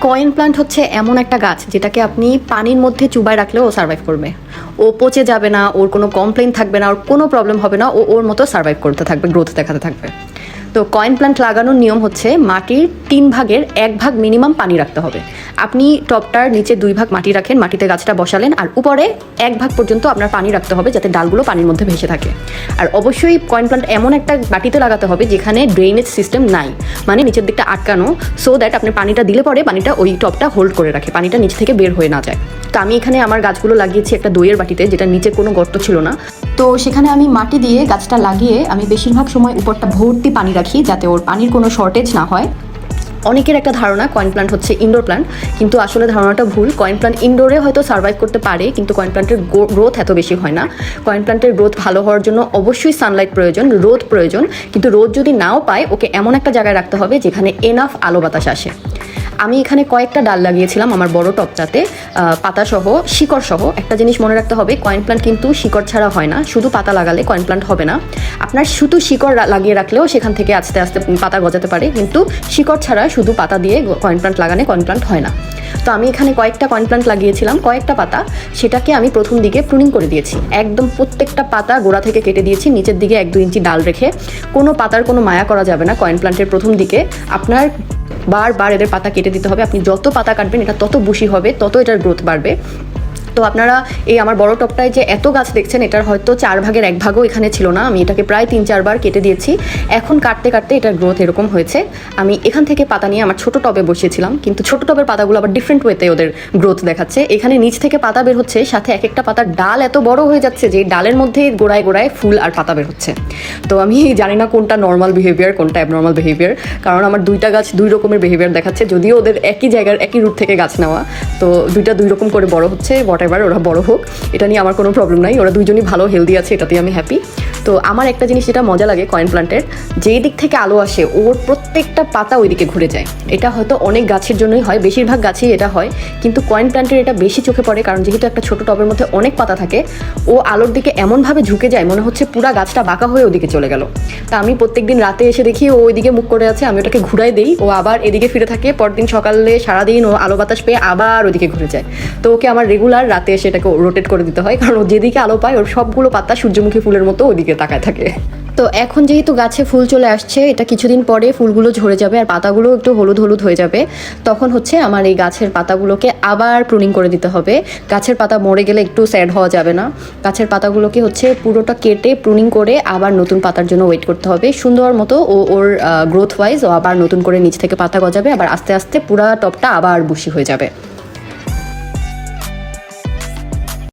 Coin plant হচ্ছে এমন একটা গাছ যেটাকে আপনি পানির মধ্যে চুবায় রাখলেও ও সার্ভাইভ করবে। ও পচে যাবে না, ওর কোনো কমপ্লেন থাকবে না, ওর কোনো প্রবলেম হবে না, ও ওর মতো সার্ভাইভ করতে থাকবে গ্রোথ দেখাতে থাকবে। তো কয়েন প্লান্ট লাগানোর নিয়ম হচ্ছে মাটির তিন ভাগের এক ভাগ মিনিমাম পানি রাখতে হবে। আপনি টপটার নিচে দুই ভাগ মাটি রাখেন, মাটিতে গাছটা বসালেন আর উপরে এক ভাগ পর্যন্ত আপনার পানি রাখতে হবে যাতে ডালগুলো পানির মধ্যে ভেসে থাকে। আর অবশ্যই কয়েন প্লান্ট এমন একটা মাটিতে লাগাতে হবে যেখানে ড্রেনেজ সিস্টেম নাই মানে নিচের দিকটা আটকানো সো দ্যাট আপনি পানিটা দিলে পরে পানিটা ওই টপটা হোল্ড করে রাখে, পানিটা নিচ থেকে বের হয়ে না যায়। তো আমি এখানে আমার গাছগুলো লাগিয়েছি একটা দইয়ের বাটিতে যেটা নিচে কোনো গর্ত ছিল না। তো সেখানে আমি মাটি দিয়ে গাছটা লাগিয়ে আমি বেশিরভাগ সময় উপরটা ভর্তি পানি রাখি, যাতে ওর পানির কোনো শর্টেজ না হয়। অনেকের একটা ধারণা কয়েন প্লান্ট হচ্ছে ইনডোর প্লান্ট কিন্তু আসলে ধারণাটা ভুল। কয়েন প্লান্ট ইনডোরে হয়তো সার্ভাইভ করতে পারে, কিন্তু কয়েন প্লান্টের গ্রোথ এত বেশি হয় না। কয়েন প্লান্টের গ্রোথ ভালো হওয়ার জন্য অবশ্যই সানলাইট প্রয়োজন, রোদ প্রয়োজন, কিন্তু রোদ যদি নাও পায়, ওকে এমন একটা জায়গায় রাখতে হবে যেখানে এনাফ আলো বাতাস আসে। আমি এখানে কয়েকটা ডাল লাগিয়েছিলাম আমার বড় টপটাতে পাতা সহ শিকড় সহ একটা জিনিস মনে রাখতে হবে কয়েন প্লান্ট কিন্তু শিকড় ছাড়া হয় না, শুধু পাতা লাগালে কয়েন প্লান্ট হবে না। আপনার শুধু শিকড় লাগিয়ে রাখলেও সেখান থেকে আস্তে আস্তে পাতা গজাতে পারে, কিন্তু শিকড় ছাড়া শুধু পাতা দিয়ে কয়েন প্লান্ট লাগালে কয়েন প্লান্ট হয় না। তো আমি এখানে কয়েকটা কয়েন প্লান্ট লাগিয়েছিলাম, কয়েকটা পাতা, সেটাকে আমি প্রথম দিকে প্রুনিং করে দিয়েছি। একদম প্রত্যেকটা পাতা গোড়া থেকে কেটে দিয়েছি, নিচের দিকে এক দুই ইঞ্চি ডাল রেখে। কোনো পাতার কোনো মায়া করা যাবে না কয়েন প্লান্টের প্রথম দিকে। আপনার বারবার এদের পাতা কেটে দিতে হবে। আপনি যত পাতা কাটবেন, এটা তত বুশি হবে, তত এটার গ্রোথ বাড়বে। তো আপনারা এই আমার বড় টপটায় যে এত গাছ দেখছেন, এটার হয়তো চার ভাগের এক ভাগও এখানে ছিল না। আমি এটাকে প্রায় তিন চারবার কেটে দিয়েছি। এখন কাটতে কাটতে এটার গ্রোথ এরকম হয়েছে। আমি এখান থেকে পাতা নিয়ে আমার ছোট টবে বসিয়েছিলাম, কিন্তু ছোট টবের পাতাগুলো আবার ডিফারেন্ট ওয়েতে ওদের গ্রোথ দেখাচ্ছে। এখানে নিচ থেকে পাতা বের হচ্ছে, সাথে এক একটা পাতার ডাল এত বড় হয়ে যাচ্ছে যে ডালের মধ্যে গোড়ায় গোড়ায় ফুল আর পাতা বের হচ্ছে। তো আমি জানি না কোনটা নর্মাল বিহেভিয়ার কোনটা অ্যাবনর্মাল বিহেভিয়ার কারণ আমার দুইটা গাছ দুই রকমের বিহেভিয়ার দেখাচ্ছে, যদিও ওদের একই জায়গার একই রুট থেকে গাছ নেওয়া। তো দুইটা দুই রকম করে বড় হচ্ছে হোয়াট এভার ওরা বড় হোক। এটা নিয়ে আমার কোনো প্রবলেম নাই, ওরা দুইজনই ভালো হেলদি আছে, এটাতেই আমি হ্যাপি তো আমার একটা জিনিস যেটা মজা লাগে কয়েন প্লান্টের যেই দিক থেকে আলো আসে, ওর প্রত্যেকটা পাতা ওইদিকে ঘুরে যায়। এটা হয়তো অনেক গাছের জন্যই হয়, বেশিরভাগ গাছেই এটা হয়, কিন্তু কয়েন প্লান্টের এটা বেশি চোখে পড়ে, কারণ যেহেতু একটা ছোট টবের মধ্যে অনেক পাতা থাকে, ও আলোর দিকে এমনভাবে ঝুঁকে যায়, মনে হচ্ছে পুরা গাছটা বাঁকা হয়ে ওদিকে চলে গেল। তা আমি প্রত্যেকদিন রাতে এসে দেখি ও ওইদিকে মুখ করে আছে, আমি ওটাকে ঘুরাই দিই, ও আবার এদিকে ফিরে থাকে, পরদিন সকালে সারাদিন ও আলো বাতাস পেয়ে আবার ওদিকে ঘুরে যায়। তো ওকে আমার রেগুলার রাতে এসে এটাকে রোটেট করে দিতে হয়, কারণ ও যেদিকে আলো পায়, ওর সবগুলো পাতা সূর্যমুখী ফুলের মতো ওদিকে তাকায় থাকে। তো এখন যেহেতু গাছে ফুল চলে আসছে, এটা কিছুদিন পরে ফুলগুলো ঝরে যাবে আর পাতাগুলো একটু হলুদ হলুদ হয়ে যাবে, তখন হচ্ছে আমার এই গাছের পাতাগুলোকে আবার প্রুনিং করে দিতে হবে। গাছের পাতা মরে গেলে একটু স্যাড হওয়া যাবে না। গাছের পাতাগুলোকে হচ্ছে পুরোটা কেটে প্রুনিং করে আবার নতুন পাতার জন্য ওয়েট করতে হবে। সুন্দর মতো ও ওর গ্রোথ ওয়াইজ ও আবার নতুন করে নিচ থেকে পাতা গজাবে, আবার আস্তে আস্তে পুরা টপটা আবার বুশি হয়ে যাবে।